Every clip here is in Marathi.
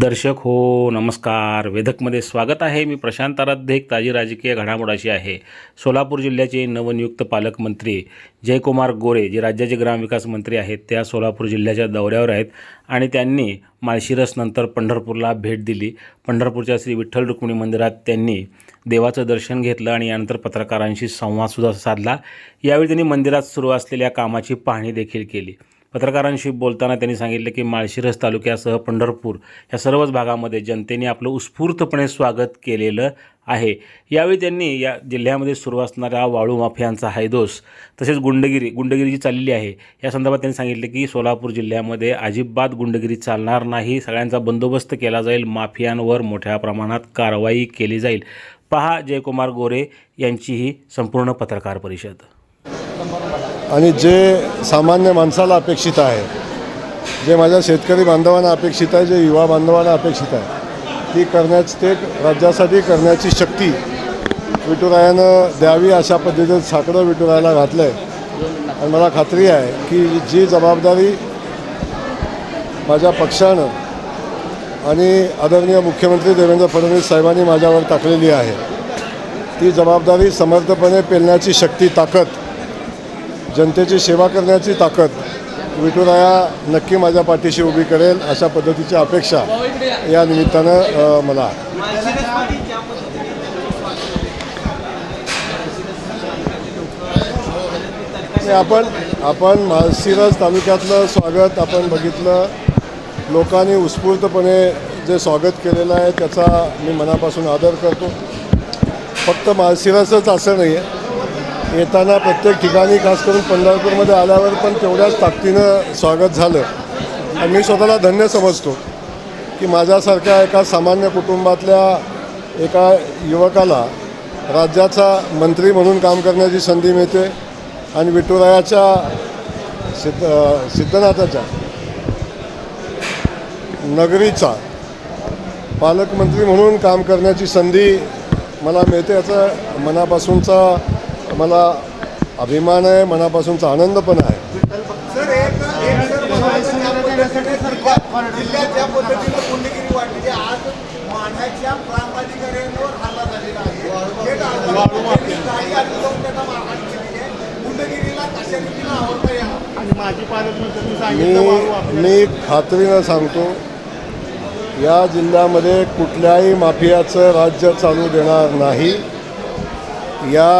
दर्शक हो नमस्कार. वेधकमध्ये स्वागत आहे. मी प्रशांत आराध्य एक ताजी राजकीय घडामोडाशी आहे. सोलापूर जिल्ह्याचे नवनियुक्त पालकमंत्री जयकुमार गोरे जे राज्याचे ग्रामविकास मंत्री आहेत त्या सोलापूर जिल्ह्याच्या दौऱ्यावर आहेत आणि त्यांनी माळशिरसनंतर पंढरपूरला भेट दिली. पंढरपूरच्या श्री विठ्ठल रुक्मिणी मंदिरात त्यांनी देवाचं दर्शन घेतलं आणि यानंतर पत्रकारांशी संवादसुद्धा साधला. यावेळी त्यांनी मंदिरात सुरू असलेल्या कामाची पाहणी देखील केली. पत्रकारांशी बोलताना त्यांनी सांगितले की माळशिरस तालुक्यासह पंढरपूर या सर्वच भागामध्ये जनतेने आपलं उत्स्फूर्तपणे स्वागत केलेलं आहे. यावेळी त्यांनी या जिल्ह्यामध्ये सुरू असणाऱ्या वाळू माफियांचा हायदोस तसेच गुंडगिरी गुंडगिरी जी चाललेली आहे. या संदर्भात त्यांनी सांगितले की सोलापूर जिल्ह्यामध्ये अजिबात गुंडगिरी चालणार नाही. सगळ्यांचा बंदोबस्त केला जाईल. माफियांवर मोठ्या प्रमाणात कारवाई केली जाईल. पहा जयकुमार गोरे यांची ही संपूर्ण पत्रकार परिषद. आणि जे सामान्य माणसाला अपेक्षित आहे जे माझ्या शेतकरी बांधवांना अपेक्षित आहे जे युवा बांधवांना अपेक्षित आहे ती करण्याची ते राज्यासाठी करण्याची शक्ती विठुरायानं द्यावी अशा पद्धतीचं साकडं विठुरायाला घातलं आहे आणि मला खात्री आहे की जी जबाबदारी माझ्या पक्षानं आणि आदरणीय मुख्यमंत्री देवेंद्र फडणवीस साहेबांनी माझ्यावर टाकलेली आहे ती जबाबदारी समर्थपणे पेलण्याची शक्ती ताकद जनतेची सेवा करण्याची ताकद विठुराया नक्की माझ्या पाठीशी उभी करेल अशा पद्धतीची अपेक्षा या निमित्तानं मला आपण आपण माळशिरस तालुक्यातलं स्वागत आपण बघितलं. लोकांनी उत्स्फूर्तपणे जे स्वागत केलेलं आहे त्याचा मी मनापासून आदर करतो. फक्त माळशिरसच असं नाही आहे येताना प्रत्येक ठिकाणी खास करून पंढरपूरमध्ये आल्यावर पण तेवढ्याच ताकदीनं स्वागत झालं. आणि मी स्वतःला धन्य समजतो की माझ्यासारख्या एका सामान्य कुटुंबातल्या एका युवकाला राज्याचा मंत्री म्हणून काम करण्याची संधी मिळते आणि विठुरायाच्या सिद्ध सिद्धनाथाच्या नगरीचा पालकमंत्री म्हणून काम करण्याची संधी मला मिळते याचा मनापासूनचा मला अभिमान आहे मनापासूनचा आनंद पण आहे. मी मी खात्रीनं सांगतो या जिल्ह्यामध्ये कुठल्याही माफियाचं राज्य चालू देणार नाही. या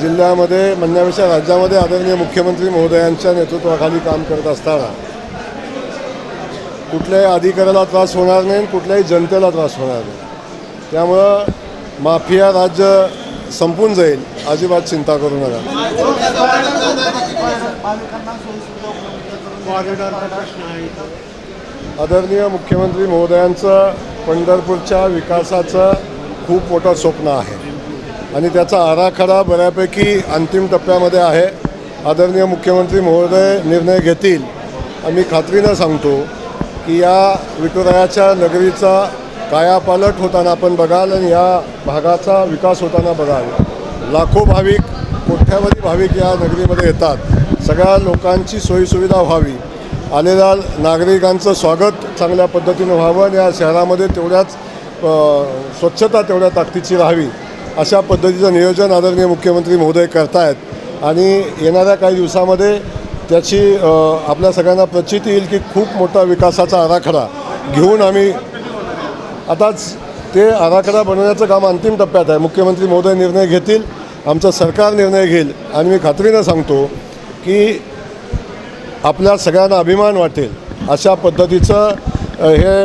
जिल्ह्यामध्ये म्हणण्यापेक्षा राज्यामध्ये आदरणीय मुख्यमंत्री महोदयांच्या नेतृत्वाखाली काम करत असताना कुठल्याही अधिकाऱ्याला त्रास होणार नाही आणि कुठल्याही जनतेला त्रास होणार नाही. त्यामुळं माफिया राज्य संपून जाईल अजिबात चिंता करू नका. आदरणीय मुख्यमंत्री महोदयांचं पंढरपूरच्या विकासाचं खूप मोठं स्वप्न आहे. आणि त्याचा आराखडा बऱ्यापैकी अंतिम टप्प्यामध्ये आहे. आदरणीय मुख्यमंत्री महोदय निर्णय घेतील. आम्ही खात्रीनं सांगतो की या विठुरायाच्या नगरीचा कायापालट होताना आपण बघाल आणि या भागाचा विकास होताना बघाल. लाखो भाविक कोट्यावधी भाविक या नगरीमध्ये येतात. सगळ्या लोकांची सोयीसुविधा व्हावी. आलेल्या नागरिकांचं स्वागत चांगल्या पद्धतीनं व्हावं आणि या शहरामध्ये तेवढ्याच स्वच्छता तेवढ्या ताकदीची राहावी. अशा पद्धतीचं नियोजन आदरणीय मुख्यमंत्री महोदय करतायत. आणि येणाऱ्या काही दिवसामध्ये त्याची आपल्या सगळ्यांना प्रचिती येईल की खूप मोठा विकासाचा आराखडा घेऊन आम्ही आताच ते आराखडा बनवण्याचं काम अंतिम टप्प्यात आहे. मुख्यमंत्री महोदय निर्णय घेतील आमचं सरकार निर्णय घेईल. आणि मी खात्रीनं सांगतो की आपल्या सगळ्यांना अभिमान वाटेल अशा पद्धतीचं हे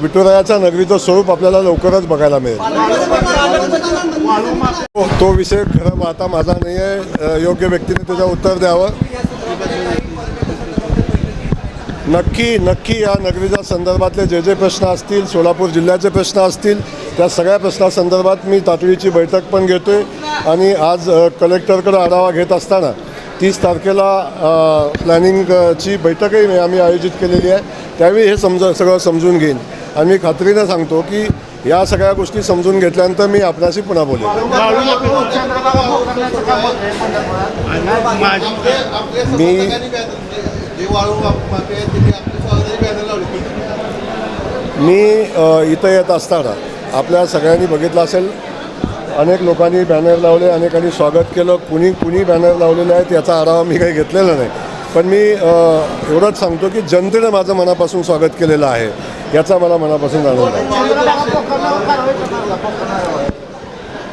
विठुरायाच्या नगरीचं स्वरूप आपल्याला लवकरच बघायला मिळेल. तो- तो विषय खरं आता माझा नाही आहे योग्य व्यक्तीने त्याचं उत्तर द्यावं. नक्की नक्की या नगरीच्या संदर्भातले जे जे प्रश्न असतील सोलापूर जिल्ह्याचे प्रश्न असतील त्या सगळ्या प्रश्नासंदर्भात मी तातडीची बैठक पण घेतो आहे आणि आज कलेक्टरकडे आढावा घेत असताना तीस तारखेला प्लॅनिंगची बैठकही आम्ही आयोजित केलेली आहे. त्यावेळी हे समज सगळं समजून घेईन. आणि मी खात्रीनं सांगतो की या सगळ्या गोष्टी समजून घेतल्यानंतर मी आपल्याशी पुन्हा बोलेन. मी- मी इथं येत असताना आपल्या सगळ्यांनी बघितलं असेल अनेक लोकांनी बॅनर लावले अनेकांनी स्वागत केलं. कुणी कुणी बॅनर लावलेले आहेत याचा आढावा मी काही घेतलेला नाही. पण मी एवढंच सांगतो की जनतेनं माझं मनापासून स्वागत केलेलं आहे. याचा मला मनापासून आनंद आहे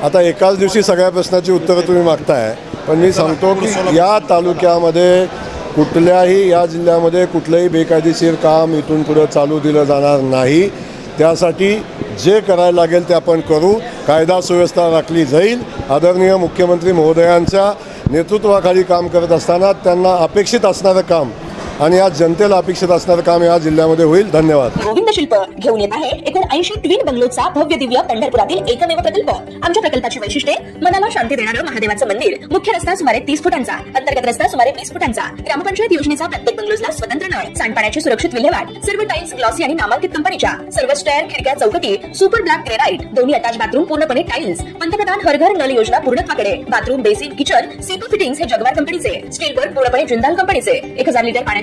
आता एकाच दिवशी सगळ्या प्रश्नाची उत्तरं तुम्ही मागताय पण मी सांगतो की या तालुक्यामध्ये कुठल्याही या जिल्ह्यामध्ये कुठलंही बेकायदेशीर काम इथून पुढं चालू दिलं जाणार नाही. त्यासाठी जे करायला लागेल ते आपण करू. कायदा सुव्यवस्था राखली जाईल. आदरणीय मुख्यमंत्री महोदयांच्या नेतृत्वाखाली काम करत असताना त्यांना अपेक्षित असणारं काम आणि आज जनतेला अपेक्षित असणारं काम या जिल्ह्यामध्ये होईल. धन्यवाद. गोविंद शिल्प घेऊन येत आहे एकोणऐंशी ट्विन बंगलोचा भव्य दिव्य पंढरपुरातील एकमेव प्रकल्प. आमच्या प्रकल्पाची वैशिष्ट्ये मनाला शांती देणारं महादेवाचं मंदिर. मुख्य रस्ता सुमारे तीस फुटांचा अंतर्गत रस्ता सुमारे वीस फुटांचा. ग्रामपंचायत योजनेचा प्रत्येक बंगलोजला स्वतंत्र नळ सांडपाण्याची सुरक्षित विल्हेवाट सर्व टाईल्स ग्लॉसी आणि नामांकित कंपनीच्या सर्व स्टेअर खिडक्या चौकटी सुपर ब्लॅक ग्रेनाइट दोन्ही अटॅच बाथरूम पूर्णपणे टाइल्स पंतप्रधान हर घर नल योजना पूर्णत्वाकडे bathroom basin kitchen CP fittings हे जगवार कंपनीचे स्टील वर्क पूर्णपणे जिंदाल कंपनीचे एक हजार लिटर पाण्याचे